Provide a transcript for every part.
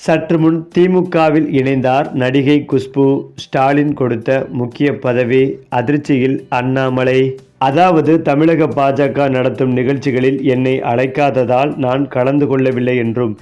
சற்று முன் திமுகவில் இணைந்தார் நடிகை குஷ்பு. ஸ்டாலின் கொடுத்த முக்கிய பதவி அதிர்ச்சியில் அண்ணாமலை. அதாவது தமிழக பாஜக நடத்தும் நிகழ்ச்சிகளில் என்னை அழைக்காததால் நான் கலந்து கொள்ளவில்லை என்றும்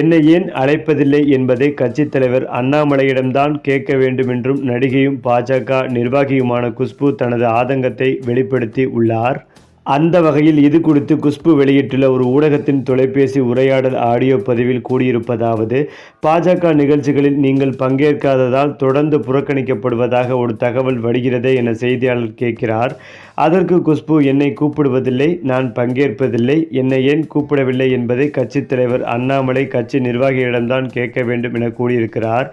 என்னை ஏன் அழைப்பதில்லை என்பதை கட்சித் தலைவர் அண்ணாமலையிடம்தான் கேட்க வேண்டும் என்றும் நடிகையும் பாஜக நிர்வாகியுமான குஷ்பு தனது ஆதங்கத்தை வெளிப்படுத்தி உள்ளார். அந்த வகையில் இது குறித்து குஷ்பு வெளியிட்டுள்ள ஒரு ஊடகத்தின் தொலைபேசி உரையாடல் ஆடியோ பதிவில் கூடியிருப்பதாவது பாஜக நிகழ்ச்சிகளில் நீங்கள் பங்கேற்காததால் தொடர்ந்து புறக்கணிக்கப்படுவதாக ஒரு தகவல் வருகிறதே என செய்தியாளர் கேட்கிறார். அதற்கு குஷ்பு என்னை கூப்பிடுவதில்லை நான் பங்கேற்பதில்லை என்னை ஏன் கூப்பிடவில்லை என்பதை கட்சித் தலைவர் அண்ணாமலை கட்சி நிர்வாகியிடம்தான் கேட்க வேண்டும் என கூறியிருக்கிறார்.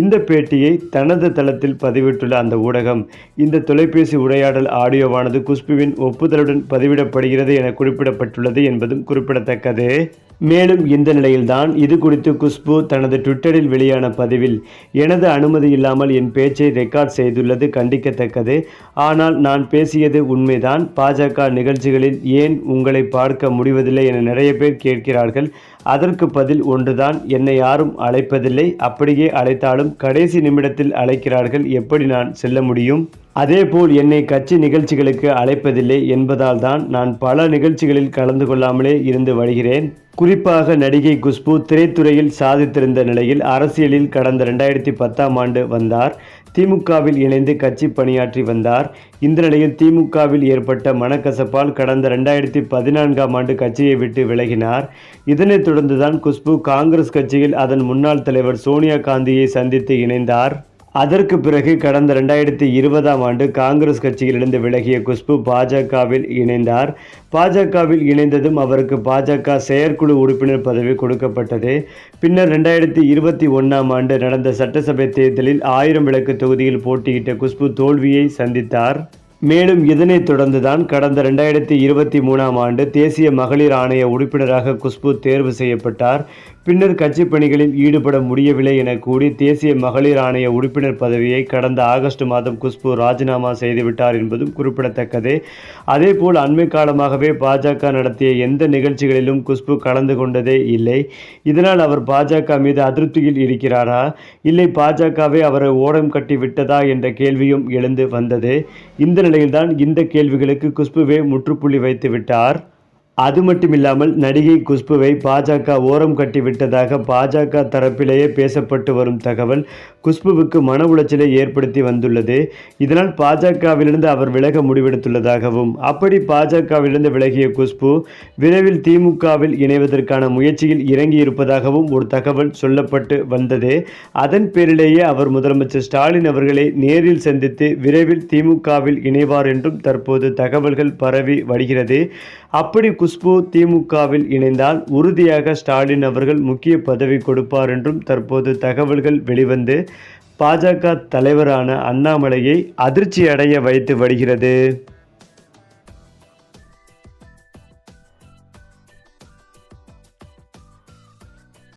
இந்த பேட்டியை தனது தளத்தில் பதிவிட்டுள்ள அந்த ஊடகம் இந்த தொலைபேசி உரையாடல் ஆடியோவானது குஷ்புவின் ஒப்புதலுடன் பதிவிடப்படுகிறது என குறிப்பிடப்பட்டுள்ளது என்பதும் குறிப்பிடத்தக்கது. மேலும் இந்த நிலையில்தான் இது குறித்து குஷ்பு தனது ட்விட்டரில் வெளியான பதிவில் எனது அனுமதி இல்லாமல் என் பேச்சை ரெக்கார்ட் செய்துள்ளது கண்டிக்கத்தக்கது. ஆனால் நான் பேசியது உண்மைதான். பாஜக நிகழ்ச்சிகளில் ஏன் உங்களை பார்க்க முடிவதில்லை என நிறைய பேர் கேட்கிறார்கள். அதற்கு பதில் ஒன்றுதான். என்னை யாரும் அழைப்பதில்லை. அப்படியே அழைத்தாலும் கடைசி நிமிடத்தில் அழைக்கிறார்கள். எப்படி நான் செல்ல முடியும்? அதேபோல் என்னை கட்சி நிகழ்ச்சிகளுக்கு அழைப்பதில்லை என்பதால் தான் நான் பல நிகழ்ச்சிகளில் கலந்து கொள்ளாமலே இருந்து வருகிறேன். குறிப்பாக நடிகை குஷ்பு திரைத்துறையில் சாதித்திருந்த நிலையில் அரசியலில் கடந்த ரெண்டாயிரத்தி பத்தாம் ஆண்டு வந்தார். திமுகவில் இணைந்து கட்சி பணியாற்றி வந்தார். இந்த நிலையில் திமுகவில் ஏற்பட்ட மனக்கசப்பால் கடந்த ரெண்டாயிரத்தி பதினான்காம் ஆண்டு கட்சியை விட்டு விலகினார். இதனைத் தொடர்ந்துதான் குஷ்பு காங்கிரஸ் கட்சியில் அதன் முன்னாள் தலைவர் சோனியா காந்தியை சந்தித்து இணைந்தார். அதற்கு பிறகு கடந்த ரெண்டாயிரத்தி இருபதாம் ஆண்டு காங்கிரஸ் கட்சியிலிருந்து விலகிய குஷ்பு பாஜகவில் இணைந்தார். பாஜகவில் இணைந்ததும் அவருக்கு பாஜக செயற்குழு உறுப்பினர் பதவி கொடுக்கப்பட்டது. பின்னர் ரெண்டாயிரத்தி இருபத்தி ஒன்றாம் ஆண்டு நடந்த சட்டசபை தேர்தலில் ஆயிரம் விளக்கு தொகுதியில் போட்டியிட்ட குஷ்பு தோல்வியை சந்தித்தார். மேலும் இதனைத் தொடர்ந்துதான் கடந்த ரெண்டாயிரத்தி இருபத்தி மூணாம் ஆண்டு தேசிய மகளிர் ஆணைய உறுப்பினராக குஷ்பு தேர்வு செய்யப்பட்டார். பின்னர் கட்சி பணிகளில் ஈடுபட முடியவில்லை என கூறி தேசிய மகளிர் ஆணைய உறுப்பினர் பதவியை கடந்த ஆகஸ்ட் மாதம் குஷ்பு ராஜினாமா செய்துவிட்டார் என்பதும் குறிப்பிடத்தக்கது. அதேபோல் அண்மை காலமாகவே பாஜக நடத்திய எந்த நிகழ்ச்சிகளிலும் குஷ்பு கலந்து கொண்டதே இல்லை. இதனால் அவர் பாஜக மீது அதிருப்தியில் இருக்கிறாரா? இல்லை பாஜகவே அவரை ஓடம் கட்டி விட்டதா என்ற கேள்வியும் எழுந்து வந்தது. இந்த நிலையில்தான் இந்த கேள்விகளுக்கு குஷ்புவே முற்றுப்புள்ளி வைத்து விட்டார் அது மட்டுமில்லாமல் நடிகை குஷ்புவை பாஜக ஓரம் கட்டிவிட்டதாக பாஜக தரப்பிலேயே பேசப்பட்டு வரும் தகவல் குஷ்புவுக்கு மன உளைச்சலை ஏற்படுத்தி வந்துள்ளது. இதனால் பாஜகவிலிருந்து அவர் விலக முடிவெடுத்துள்ளதாகவும் அப்படி பாஜகவிலிருந்து விலகிய குஷ்பு விரைவில் திமுகவில் இணைவதற்கான முயற்சியில் இறங்கியிருப்பதாகவும் ஒரு தகவல் சொல்லப்பட்டு வந்தது. அதன் பேரிலேயே அவர் முதலமைச்சர் ஸ்டாலின் அவர்களை நேரில் சந்தித்து விரைவில் திமுகவில் இணைவார் என்றும் தற்போது தகவல்கள் பரவி வருகிறது. அப்படி குஷ்பு திமுகவில் இணைந்தால் உறுதியாக ஸ்டாலின் அவர்கள் முக்கிய பதவி கொடுப்பார் என்றும் தற்போது தகவல்கள் வெளிவந்து பாஜக தலைவரான அண்ணாமலையை அதிர்ச்சி அடைய வைத்து வருகிறது.